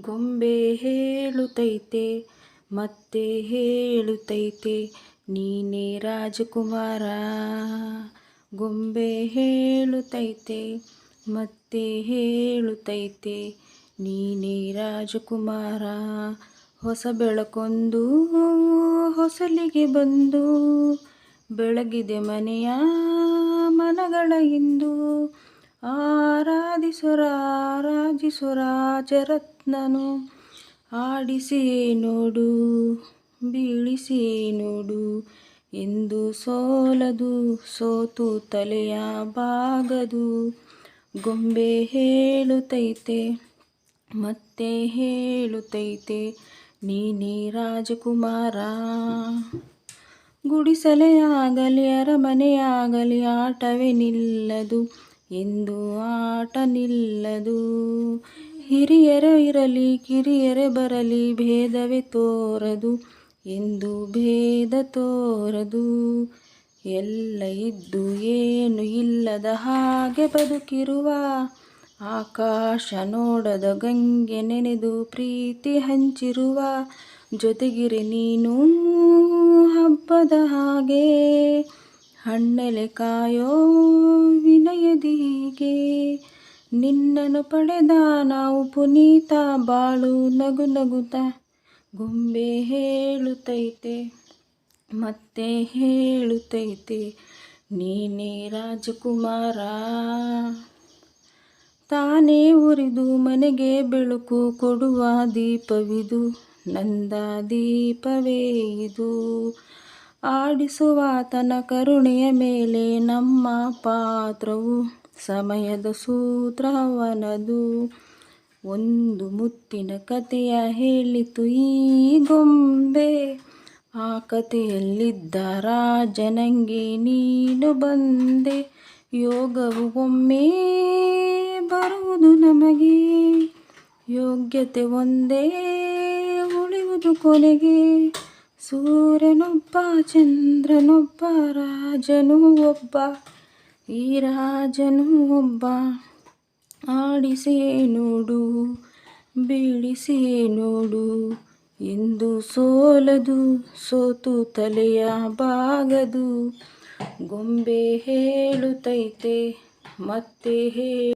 ಗೊಂಬೆ ಹೇಳುತ್ತೈತೆ ಮತ್ತೆ ಹೇಳುತ್ತೈತೆ ನೀನೇ ರಾಜಕುಮಾರ. ಗೊಂಬೆ ಹೇಳುತ್ತೈತೆ ಮತ್ತೆ ಹೇಳುತ್ತೈತೆ ನೀನೇ ರಾಜಕುಮಾರ. ಹೊಸ ಬೆಳಕೊಂದು, ಹೊಸಲಿಗೆ ಬಂದು, ಬೆಳಗಿದೆ ಮನೆಯ ಮನಗಳ ಇಂದು. ಆರಾಧಿಸುರ ರಾಜರತ್ನನು ಆಡಿಸಿ ನೋಡು, ಬೀಳಿಸಿ ನೋಡು. ಎಂದು ಸೋಲದು, ಸೋತು ತಲೆಯ ಬಾಗದು. ಗೊಂಬೆ ಹೇಳುತ್ತೈತೆ ಮತ್ತೆ ಹೇಳುತ್ತೈತೆ ನೀನೇ ರಾಜಕುಮಾರ. ಗುಡಿಸಲೆಯಾಗಲಿ, ಅರಮನೆಯಾಗಲಿ, ಆಟವೇ ನಿಲ್ಲದು. ಎಂದು ಆಟ ನಿಲ್ಲದು ಹಿರಿಯರ ಇರಲಿ, ಕಿರಿಯರ ಬರಲಿ, ಭೇದವೇ ತೋರದು. ಎಂದು ಭೇದ ತೋರದು. ಎಲ್ಲ ಇದ್ದು ಏನು ಇಲ್ಲದ ಹಾಗೆ ಬದುಕಿರುವ ಆಕಾಶ ನೋಡದ ಗಂಗೆ ನೆನೆದು ಪ್ರೀತಿ ಹಂಚಿರುವ. ಜೊತೆಗಿರಿ ನೀನು ಹಬ್ಬದ ಹಾಗೆ. ಹಣ್ಣೆಲೆ ಕಾಯೋ ವಿನಯದೀಗೆ. ನಿನ್ನನ್ನು ಪಡೆದ ನಾವು ಪುನೀತ ಬಾಳು ನಗು ನಗುತ್ತ ಗೊಂಬೆ ಹೇಳುತ್ತೈತೆ ಮತ್ತೆ ಹೇಳುತ್ತೈತೆ ನೀನೇ ರಾಜಕುಮಾರ. ತಾನೇ ಉರಿದು ಮನೆಗೆ ಬೆಳಕು ಕೊಡುವ ದೀಪವಿದು, ನಂದ ದೀಪವೇ ಇದು. ಆಡಿಸುವಾತನ ಕರುಣೆಯ ಮೇಲೆ ನಮ್ಮ ಪಾತ್ರವು ಸಮಯದ ಸೂತ್ರವನದು ಒಂದು ಮುತ್ತಿನ ಕಥೆಯ ಹೇಳಿತು ಈ ಗೊಂಬೆ. ಆ ಕಥೆಯಲ್ಲಿದ್ದ ರಾಜನಂಗೆ ನೀನು ಬಂದೆ. ಯೋಗವು ಒಮ್ಮೆ ಬರುವುದು ನಮಗೆ. ಯೋಗ್ಯತೆ ಒಂದೇ ಉಳಿಯುವುದು ಕೊನೆಗೆ. ಸೂರ್ಯನೊಬ್ಬ ಚಂದ್ರನೊಬ್ಬ, ರಾಜನು ಒಬ್ಬ ಈ ರಾಜನು ಒಬ್ಬ. ಆಡಿಸಿ ನೋಡು, ಬೀಳಿಸಿ ನೋಡು, ಎಂದು ಸೋಲದು ಸೋತು ತಲೆಯ ಬಾಗದು. ಗೊಂಬೆ ಹೇಳುತ್ತೈತೆ, ಮತ್ತೆ ಹೇ